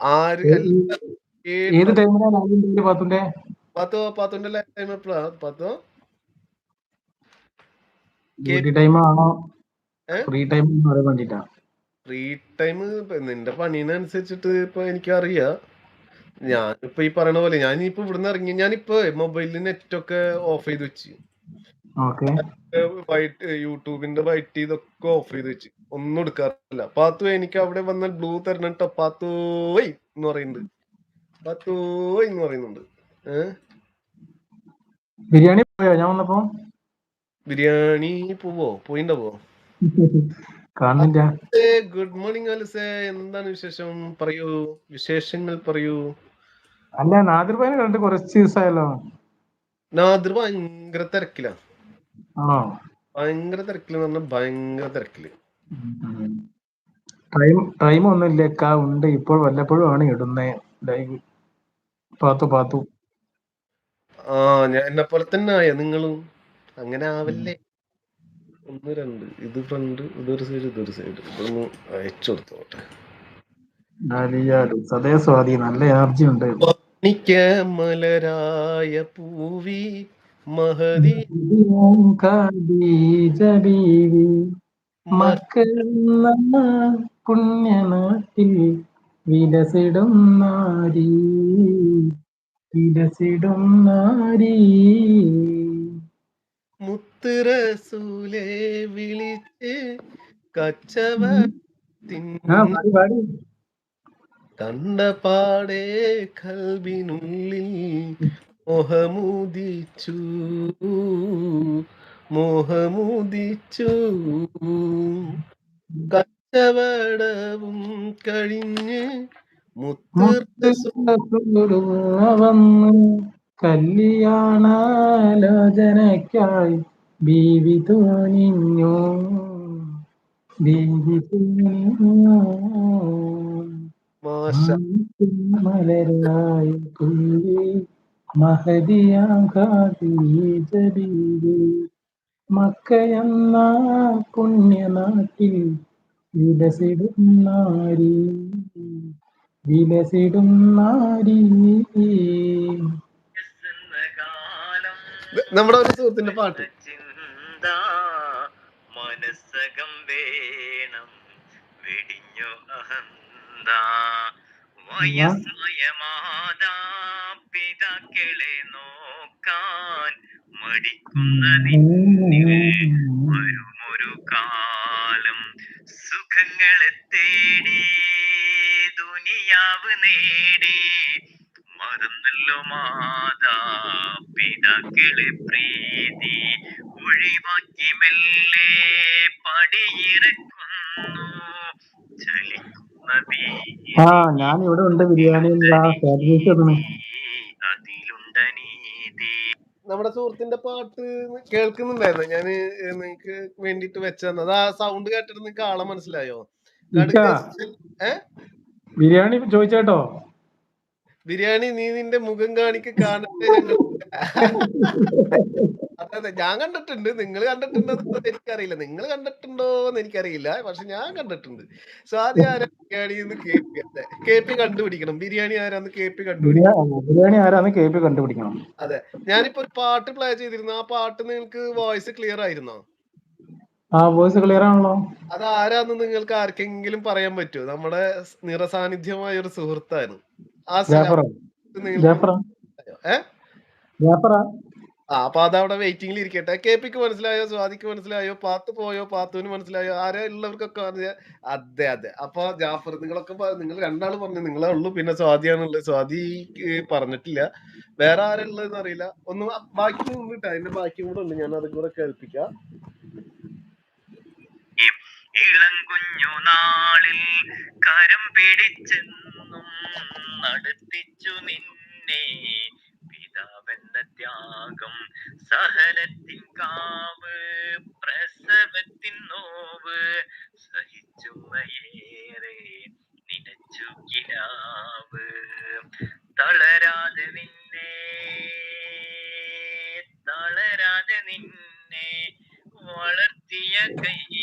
ആര് ഏത് ടൈമിലാണ് ആദ്യം പാത്തുന്റെ? പത്തോ പത്തിന്റെ ലൈഫ് ടൈം പത്തോ? ഫ്രീ ടൈം നിന്റെ പണീനനുസരിച്ചിട്ട് ഇപ്പൊ എനിക്കറിയാം. ഞാനിപ്പോ ഈ പറയണ പോലെ ഞാനിപ്പോ ഇവിടുന്ന് ഇറങ്ങി ഞാനിപ്പോ മൊബൈലിൽ നെറ്റൊക്കെ ഓഫ് ചെയ്ത് വെച്ച്. ഓക്കെ. വൈറ്റ് യൂട്യൂബിന്റെ വൈറ്റ് ഇതൊക്കെ ഓഫ് ചെയ്ത് വെച്ച്. ഒന്നും എടുക്കാറില്ല. പാത്തു എനിക്ക് അവിടെ വന്ന ബ്ലൂ തരണട്ടോ? പാത്തോയ് എന്ന് പറയുന്നുണ്ട്. പാത്തോയ് എന്ന് പറയുന്നുണ്ട്. ബിരിയാണി പോയോ? ഞാൻ വന്നപ്പോ? ബിരിയാണി പോവോ? പോയിണ്ടാവോ കാണുന്നില്ല. ഗുഡ് മോർണിംഗ് അലസേ. എന്താണ് വിശേഷം? പറയൂ. വിശേഷങ്ങൾ പറയൂ. അല്ല നാദിർ ഭായിനെ കുറച്ച് ദിവസമായല്ലോ നാദിർ ഭയങ്കര തിരക്കില. ആണോ? ഭയങ്കര തിരക്കിൽ ഭയങ്കര തിരക്കിൽ. ടൈം ടൈം ഒന്നും ഇല്ലേക്കാ ഉണ്ട്. ഇപ്പോൾ വല്ലപ്പോഴും ആണ് ഇടുന്നേ. ലൈവ്. പാത്തു പാത്തു. ആ ഞാൻ എന്നെ പോലെ തന്നെ ആയ നിങ്ങളും. അങ്ങനെ ആവല്ലേ? ഒന്ന് രണ്ട്. ഇത് ഫ്രണ്ട് ഇതൊരു സൈഡ് ഇതൊരു സൈഡ് ഇതൊന്ന് അയച്ചു കൊടുത്തോട്ടെ. സ്വാതി നല്ല എനർജി ഉണ്ട്. മലരായ പൂവി മഹതി ഖദീജ ബീവി മക്കളെന്ന പുണ്യനാട്ടിൽ വിലസിടും നാരി. വിലസിടും നാരി. മുത്തുറസൂലെ വിളിച്ച് കച്ചവ ആ പാടി പാടി. കണ്ട പാടെ കൽവിനുള്ളിൽ മോഹമുദിച്ചു. മോഹമുദിച്ചു. കച്ചവടവും കഴിഞ്ഞ് വന്ന് കല്യാണാലോചനയ്ക്കായി ബീവി തോനിഞ്ഞു ബീവി തോനിഞ്ഞു മലരായി മലരായ കുഞ്ഞി. മഹദിയാം മക്കയെന്ന പുണ്യനാട്ടിൽ വിലസിടും നാരി. വിലസിടും നാരി. നമ്മുടെ ഒരു സുഹൃത്തിന്റെ പാട്ട്. ചിന്താ മനസ്സകം വേണം വെടിഞ്ഞു അഹന്ത. വയസ്സായ മാതാപിതാക്കളെ നോക്കാൻ മടിക്കുന്ന നിന്നിൽ വരുമൊരു കാലം സുഖങ്ങളെ തേടി ദുനിയാവ് നേടി മറന്നല്ലോ മാതാ പിതാക്കളെ പ്രീതി ഒഴിവാക്കി മെല്ലെ പടിയിറക്കുന്നു ചലിക്കുന്ന ആ ഞാൻ ഇവിടെ ഉണ്ട് ബിരിയാണി നമ്മുടെ സുഹൃത്തിന്റെ പാട്ട് കേൾക്കുന്നുണ്ടായിരുന്നു. ഞാൻ നിങ്ങക്ക് വേണ്ടിട്ട് വെച്ചത് അത് ആ സൗണ്ട് കേട്ടിട്ട് നിങ്ങക്ക് ആളെ മനസ്സിലായോ. ബിരിയാണി ചോദിച്ചേട്ടോ. ബിരിയാണി നീ നിന്റെ മുഖം കാണിക്ക് കാണട്ടെ അതെ അതെ ഞാൻ കണ്ടിട്ടുണ്ട്. നിങ്ങൾ കണ്ടിട്ടുണ്ടോ എനിക്കറിയില്ല. നിങ്ങൾ കണ്ടിട്ടുണ്ടോ എന്ന് എനിക്കറിയില്ല. പക്ഷെ ഞാൻ കണ്ടിട്ടുണ്ട്. സ്വാതി ആരാ ബിരിയാണി എന്ന് കെ പി അതെ കെ പി കണ്ടുപിടിക്കണം. ബിരിയാണി ആരാന്ന് കെ പി കണ്ടുപിടിക്കണം ബിരിയാണി ആരാന്ന് കെ പി കണ്ടുപിടിക്കണം. ഞാനിപ്പോ ഒരു പാട്ട് പ്ലേ ചെയ്തിരുന്നു. ആ പാട്ട് നിങ്ങൾക്ക് വോയിസ് ക്ലിയർ ആയിരുന്നോ? ആ വോയിസ് ക്ലിയർ ആണല്ലോ. അത് ആരാന്ന് നിങ്ങൾക്ക് ആർക്കെങ്കിലും പറയാൻ പറ്റുമോ? നമ്മുടെ നിറസാന്നിധ്യമായ ഒരു സുഹൃത്താണ്. ആ ജാഫറ. ജാഫറ. ഏ? ജാഫറ. ആ അപ്പൊ അതവിടെ വെയിറ്റിംഗിൽ ഇരിക്കട്ടെ. കെ പിക്ക് മനസ്സിലായോ? സ്വാദിക്ക് മനസ്സിലായോ? പാത്തു പോയോ? പാത്തുവിന് മനസ്സിലായോ? ആരെ ഉള്ളവർക്കൊക്കെ പറഞ്ഞ അതെ അതെ. അപ്പൊ ജാഫർ നിങ്ങളൊക്കെ നിങ്ങൾ രണ്ടാൾ പറഞ്ഞു നിങ്ങളെ ഉള്ളു പിന്നെ സ്വാതിയാണുള്ളത് സ്വാതി പറഞ്ഞിട്ടില്ല. വേറെ ആരുള്ളതെന്ന് അറിയില്ല. ഒന്ന് ബാക്കി നിന്നിട്ട് അതിന്റെ ബാക്കി കൂടെ ഉണ്ട്. ഞാൻ അതും കൂടെ കേൾപ്പിക്കാം. ഇളം കുഞ്ഞു നാളിൽ കരം പിടിച്ചെന്നും ഒന്നും നടത്തിച്ചു നിന്നെ. പിതാവെന്ന ത്യാഗം സഹനത്തിൻ കാവ് പ്രസവത്തിൻ നോവ് സഹിച്ചു സഹിച്ചുമയേറെ നിനച്ചു കിനാവ്. തളരാതെ നിന്നെ തളരാതെ നിന്നെ വളർത്തിയ കൈ